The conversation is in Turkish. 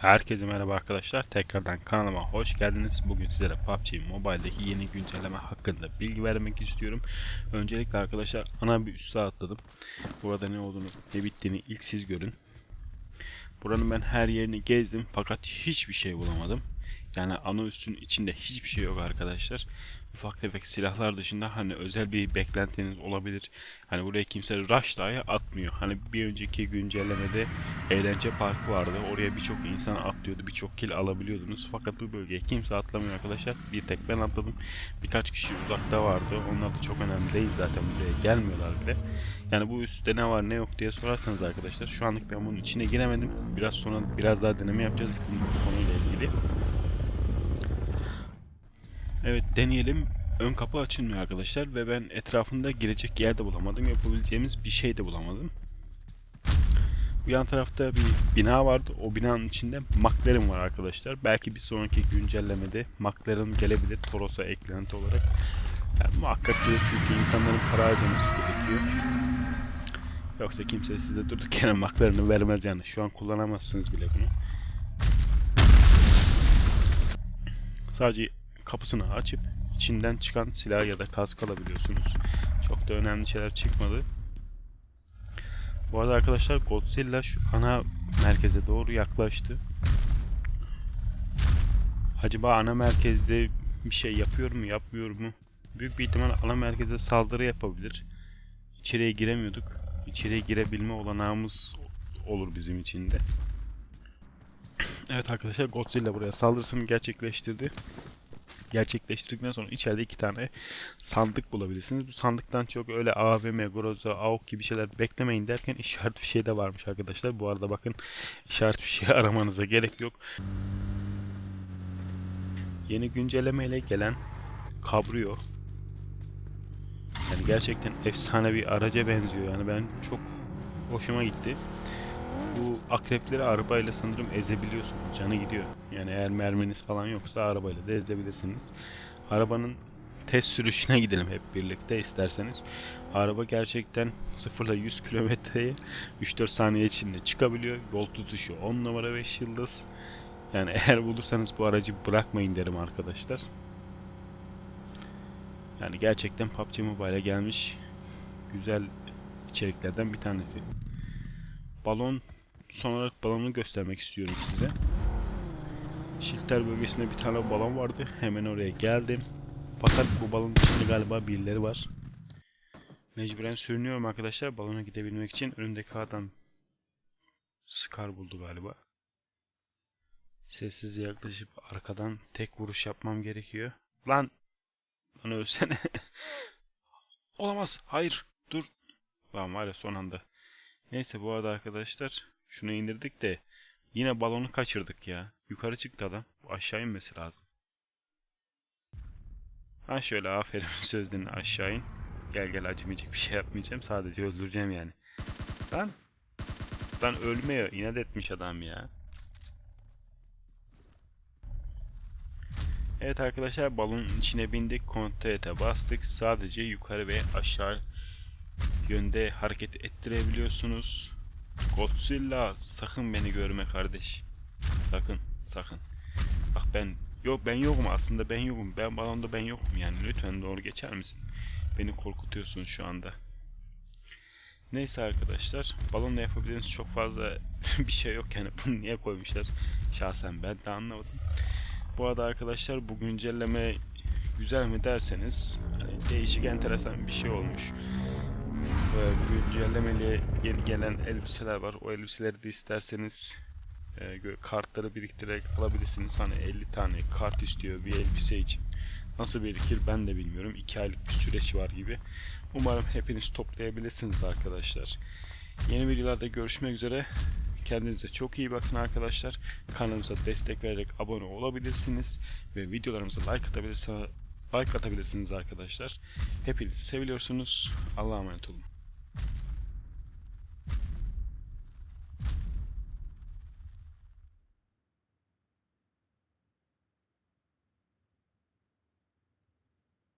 Herkese merhaba arkadaşlar. Tekrardan kanalıma hoş geldiniz. Bugün sizlere PUBG Mobile'deki yeni güncelleme hakkında bilgi vermek istiyorum. Öncelikle arkadaşlar ana bir üste atladım. Burada ne olduğunu, ne bittiğini ilk siz görün. Buranın ben her yerini gezdim fakat hiçbir şey bulamadım. Yani ana üstün içinde hiçbir şey yok arkadaşlar. Ufak tefek silahlar dışında hani özel bir beklentiniz olabilir. Hani buraya kimse rush dahi atmıyor. Hani bir önceki güncellemede eğlence parkı vardı. Oraya birçok insan atlıyordu. Birçok kill alabiliyordunuz. Fakat bu bölgeye kimse atlamıyor arkadaşlar. Bir tek ben atladım. Birkaç kişi uzakta vardı. Onlar da çok önemli değil zaten. Buraya gelmiyorlar bile. Yani bu üstte ne var ne yok diye sorarsanız arkadaşlar. Şu anlık ben bunun içine giremedim. Biraz sonra biraz daha deneme yapacağız bu konuyla ilgili. Evet deneyelim. Ön kapı açılmıyor arkadaşlar ve ben etrafında girecek yer de bulamadım. Yapabileceğimiz bir şey de bulamadım. Bu yan tarafta bir bina vardı. O binanın içinde McLaren var arkadaşlar. Belki bir sonraki güncellemede McLaren gelebilir Toros'a eklenti olarak. Yani muhakkak gelir çünkü insanların para harcaması gerekiyor. Yoksa kimse size durduk yere McLaren'ı vermez yani. Şu an kullanamazsınız bile bunu. Sadece kapısını açıp içinden çıkan silah ya da kask alabiliyorsunuz. Çok da önemli şeyler çıkmadı. Bu arada arkadaşlar Godzilla şu ana merkeze doğru yaklaştı. Acaba ana merkezde bir şey yapıyor mu yapmıyor mu? Büyük bir ihtimal ana merkeze saldırı yapabilir. İçeriye giremiyorduk. İçeriye girebilme olanağımız olur bizim için de. Evet arkadaşlar Godzilla buraya saldırısını gerçekleştirdi gerçekleştirdikten sonra içeride iki tane sandık bulabilirsiniz. Bu sandıktan çok öyle AVM, Groza, AUK gibi şeyler beklemeyin derken işaret bir şey de varmış arkadaşlar. Bu arada bakın işaret bir şey aramanıza gerek yok. Yeni güncellemeyle gelen Cabrio yani gerçekten efsane bir araca benziyor. Yani ben çok hoşuma gitti. Bu akrepleri arabayla sanırım ezebiliyorsunuz. Canı gidiyor. Yani eğer merminiz falan yoksa arabayla da ezebilirsiniz. Arabanın test sürüşüne gidelim hep birlikte isterseniz. Araba gerçekten 0 ile 100 kilometreye 3-4 saniye içinde çıkabiliyor. Yol tutuşu 10 numara 5 yıldız. Yani eğer bulursanız bu aracı bırakmayın derim arkadaşlar. Yani gerçekten PUBG Mobile'e gelmiş güzel içeriklerden bir tanesi balon son olarak balonu göstermek istiyorum size. Şilter bölgesinde bir tane balon vardı. Hemen oraya geldim. Fakat bu balonun içinde galiba birileri var. Mecburen sürünüyorum arkadaşlar balona gidebilmek için. Önündeki adam Scar buldu galiba. Sessiz yaklaşıp arkadan tek vuruş yapmam gerekiyor. Lan! Lan ölsene. Olamaz. Hayır. Dur. Lan var ya son anda. Neyse bu arada arkadaşlar şunu indirdik de yine balonu kaçırdık ya. Yukarı çıktı adam. Aşağı inmesi lazım. Ha şöyle aferin sözlerini aşağı in. Gel gel acımayacak bir şey yapmayacağım. Sadece öldüreceğim yani. Lan. Lan ölmüyor. İnat etmiş adam ya. Evet arkadaşlar balonun içine bindik. Kontrol'e bastık. Sadece yukarı ve aşağı yönde hareket ettirebiliyorsunuz. Godzilla sakın beni görme kardeş. Sakın sakın. Bak ben yok ben yokum aslında ben yokum. Ben balonda ben yokum yani lütfen doğru geçer misin? Beni korkutuyorsun şu anda. Neyse arkadaşlar balonla yapabildiğiniz çok fazla bir şey yok yani bunu niye koymuşlar şahsen ben de anlamadım. Bu arada arkadaşlar bu güncelleme güzel mi derseniz hani değişik enteresan bir şey olmuş. Ve güncellemeli yeni gelen elbiseler var. O elbiseleri de isterseniz e, kartları biriktirerek alabilirsiniz. Hani 50 tane kart istiyor bir elbise için. Nasıl birikir ben de bilmiyorum. 2 aylık bir süreç var gibi. Umarım hepiniz toplayabilirsiniz arkadaşlar. Yeni videolarda görüşmek üzere. Kendinize çok iyi bakın arkadaşlar. Kanalımıza destek vererek abone olabilirsiniz. Ve videolarımıza like atabilirsiniz like atabilirsiniz arkadaşlar. Hepiniz seviliyorsunuz. Allah'a emanet olun.